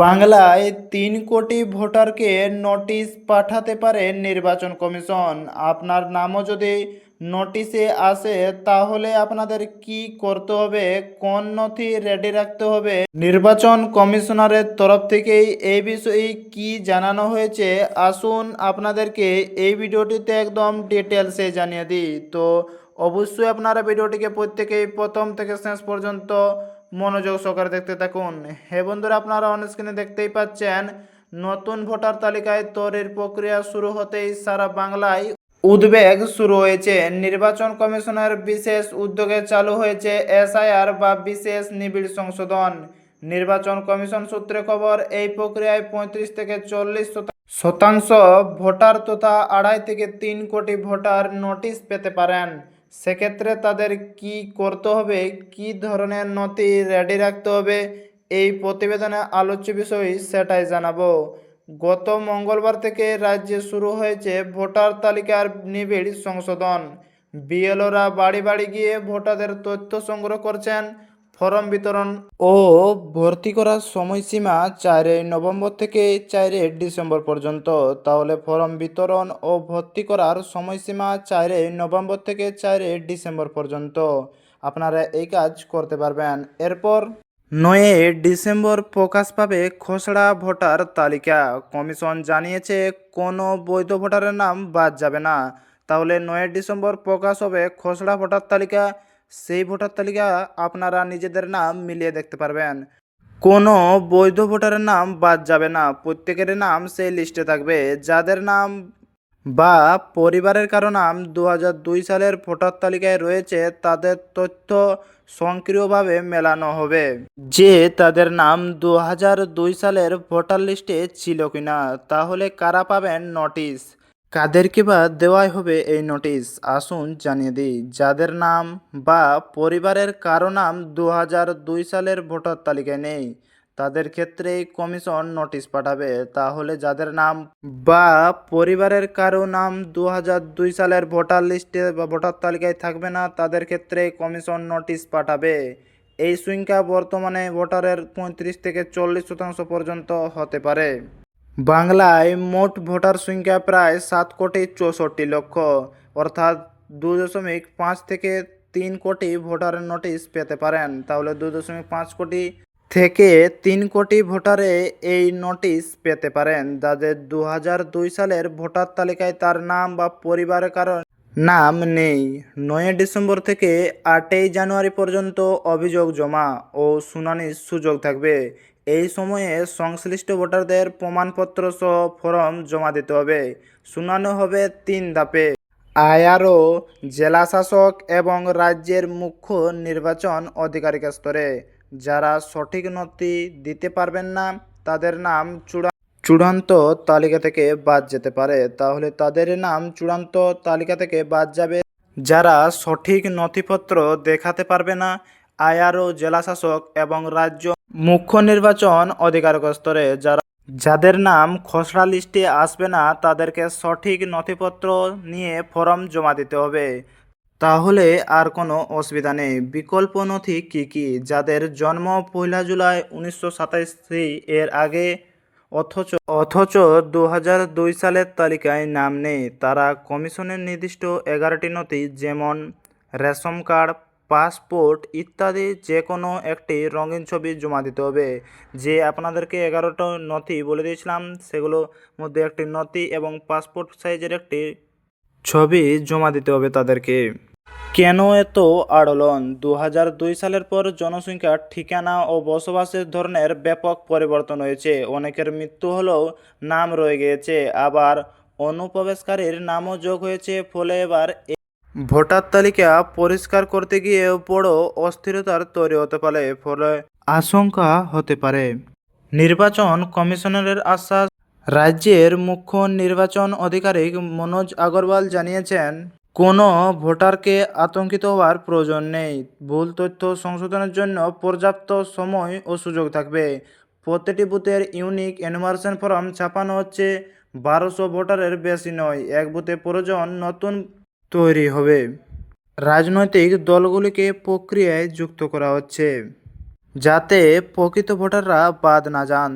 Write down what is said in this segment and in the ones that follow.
বাংলায় তিন কোটি ভোটারকে নোটিশ পাঠাতে পারে নির্বাচন কমিশন। আপনার নামও যদি নোটিশে আসে, তাহলে আপনাদের কি করতে হবে? কোন নথি রেডি রাখতে হবে? নির্বাচন কমিশনারের তরফ থেকেই এই বিষয়ে কি জানানো হয়েছে? আসুন আপনাদেরকে এই ভিডিওটিতে একদম ডিটেলসে জানিয়ে দিই। তো অবশ্যই আপনারা ভিডিওটিকে প্রত্যেকেই প্রথম থেকে শেষ পর্যন্ত মনোযোগ সহকারে দেখতে থাকুন। হে বন্ধুরা, আপনারা অন স্ক্রিনে দেখতেই পাচ্ছেন, নতুন ভোটার তালিকায় তৈরির প্রক্রিয়া শুরু হতেই সারা বাংলায় উদ্বেগ শুরু হয়েছে। নির্বাচন কমিশনের বিশেষ উদ্যোগে চালু হয়েছে এসআইআর বা বিশেষ নিবিড় সংশোধন। নির্বাচন কমিশন সূত্রে খবর, এই প্রক্রিয়ায় পঁয়ত্রিশ থেকে চল্লিশ শতাংশ ভোটার তথা আড়াই থেকে তিন কোটি ভোটার নোটিশ পেতে পারেন। সেক্ষেত্রে তাদের কি করতে হবে? কি ধরনের নথি রেডি রাখতে হবে? এই প্রতিবেদনে আলোচ্য বিষয় সেটাই জানাব। গত মঙ্গলবার থেকে রাজ্যে শুরু হয়েছে ভোটার তালিকার নিবিড় সংশোধন। বিএলওরা বাড়ি বাড়ি গিয়ে ভোটারদের তথ্য সংগ্রহ করছেন। ফর্ম বিতরণ ও ভর্তি করার সময়সীমা চারে নভেম্বর থেকে চারে ডিসেম্বর পর্যন্ত। তাহলে ফর্ম বিতরণ ও ভর্তি করার সময়সীমা চারে নভেম্বর থেকে চারে ডিসেম্বর পর্যন্ত। আপনারা এই কাজ করতে পারবেন। এরপর নয়ে ডিসেম্বর প্রকাশ পাবে খসড়া ভোটার তালিকা। কমিশন জানিয়েছে, কোনো বৈধ ভোটারের নাম বাদ যাবে না। তাহলে নয় ডিসেম্বর প্রকাশ হবে খসড়া ভোটার তালিকা। সেই ভোটার তালিকা আপনারা নিজেদের নাম মিলিয়ে দেখতে পারবেন। কোনো বৈধ ভোটারের নাম বাদ যাবে না। প্রত্যেকের নাম সেই লিস্টে থাকবে। যাদের নাম বা পরিবারের কারও নাম দু সালের ভোটার তালিকায় রয়েছে, তাদের তথ্য সক্রিয়ভাবে মেলানো হবে। যে তাদের নাম দু সালের ভোটার লিস্টে ছিল কিনা, তাহলে কারা পাবেন নোটিশ? কাদেরকে বা দেওয়াই হবে এই নোটিশ? আসুন জানিয়ে দিই, যাদের নাম বা পরিবারের কারও নাম দু সালের ভোটার তালিকায় নেই, তাদের ক্ষেত্রেই কমিশন নোটিশ পাঠাবে। তাহলে যাদের নাম বা পরিবারের কারও নাম দু দুই সালের ভোটার লিস্টে বা ভোটার তালিকায় থাকবে না, তাদের ক্ষেত্রে কমিশন নোটিশ পাঠাবে। এই সংখ্যা বর্তমানে ভোটারের পঁয়ত্রিশ থেকে চল্লিশ শতাংশ পর্যন্ত হতে পারে। বাংলায় মোট ভোটার সংখ্যা প্রায় সাত কোটি চৌষট্টি লক্ষ, অর্থাৎ দু দশমিক পাঁচ থেকে তিন কোটি ভোটারের নোটিশ পেতে পারেন। তাহলে দু দশমিক পাঁচ কোটি থেকে তিন কোটি ভোটারে এই নোটিশ পেতে পারেন। যাদের দু হাজার দুই সালের ভোটার তালিকায় তার নাম বা পরিবারের কারণ নাম নেই। নয় ডিসেম্বর থেকে আটই জানুয়ারি পর্যন্ত অভিযোগ জমা ও শুনানির সুযোগ থাকবে। এই সময়ে সংশ্লিষ্ট ভোটারদের প্রমাণপত্র সহ ফর্ম জমা দিতে হবে। শুনানো হবে তিন ধাপে। আয়ারও জেলা শাসক এবং রাজ্যের মুখ্য নির্বাচন আধিকারিকের স্তরে। যারা সঠিক নথি দিতে পারবেন না, তাদের নাম চূড়া চূড়ান্ত তালিকা থেকে বাদ যেতে পারে। তাহলে তাদের নাম চূড়ান্ত তালিকা থেকে বাদ যাবে। যারা সঠিক নথিপত্র দেখাতে পারবে না আয়ারও জেলাশাসক এবং রাজ্য মুখ্য নির্বাচন আধিকারিক স্তরে যারা যাদের নাম খসড়া লিস্টে আসবে না, তাদেরকে সঠিক নথিপত্র নিয়ে ফর্ম জমা দিতে হবে। তাহলে আর কোনো অসুবিধা নেই। বিকল্প নথি কী কী? যাদের জন্ম পয়লা জুলাই উনিশশো সাতাশি এর আগে, অথচ অথচ দু দুই সালের তালিকায় নাম নেই। তারা কমিশনের নির্দিষ্ট এগারোটি নথি, যেমন রেশন কার্ড পাসপোর্ট ইত্যাদি যে কোনো একটি রঙিন ছবি জমা দিতে হবে। যে আপনাদেরকে এগারোটা নথি বলে দিয়েছিলাম সেগুলোর মধ্যে একটি নথি এবং পাসপোর্ট সাইজের একটি ছবি জমা দিতে হবে তাদেরকে। কেন এত আড়লন দু দুই সালের পর জনসংখ্যার ঠিকানা ও বসবাসের ধরনের ব্যাপক পরিবর্তন হয়েছে। অনেকের মৃত্যু হলেও নাম রয়ে গিয়েছে। আবার অনুপ্রবেশকারীর নামও যোগ হয়েছে। ফলে এবার ভোটার তালিকা পরিষ্কার করতে গিয়ে বড় অস্থিরতার তৈরি হতে পারে, ফলে আশঙ্কা হতে পারে। নির্বাচন কমিশনারের আশ্বাস, রাজ্যের মুখ্য নির্বাচন আধিকারিক মনোজ আগরওয়াল জানিয়েছেন, কোনো ভোটারকে আতঙ্কিত হওয়ার প্রয়োজন নেই। ভুল তথ্য সংশোধনের জন্য পর্যাপ্ত সময় ও সুযোগ থাকবে। প্রতিটি বুথের ইউনিক এনুমারেশন ফর্ম ছাপানো হচ্ছে। বারোশো ভোটারের বেশি নয়, এক বুথে প্রয়োজন নতুন তৈরি হবে। রাজনৈতিক দলগুলিকে প্রক্রিয়ায় যুক্ত করা হচ্ছে, যাতে প্রকৃত ভোটাররা বাদ না যান।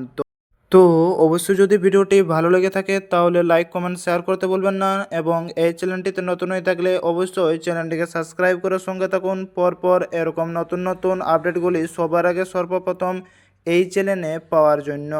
তো অবশ্যই যদি ভিডিওটি ভালো লেগে থাকে, তাহলে লাইক কমেন্ট শেয়ার করতে বলবেন না এবং এই চ্যানেলটিতে নতুন হয়ে থাকলে অবশ্যই চ্যানেলটিকে সাবস্ক্রাইব করে সঙ্গে থাকুন। পরপর এরকম নতুন নতুন আপডেটগুলি সবার আগে সর্বপ্রথম এই চ্যানেলে পাওয়ার জন্য।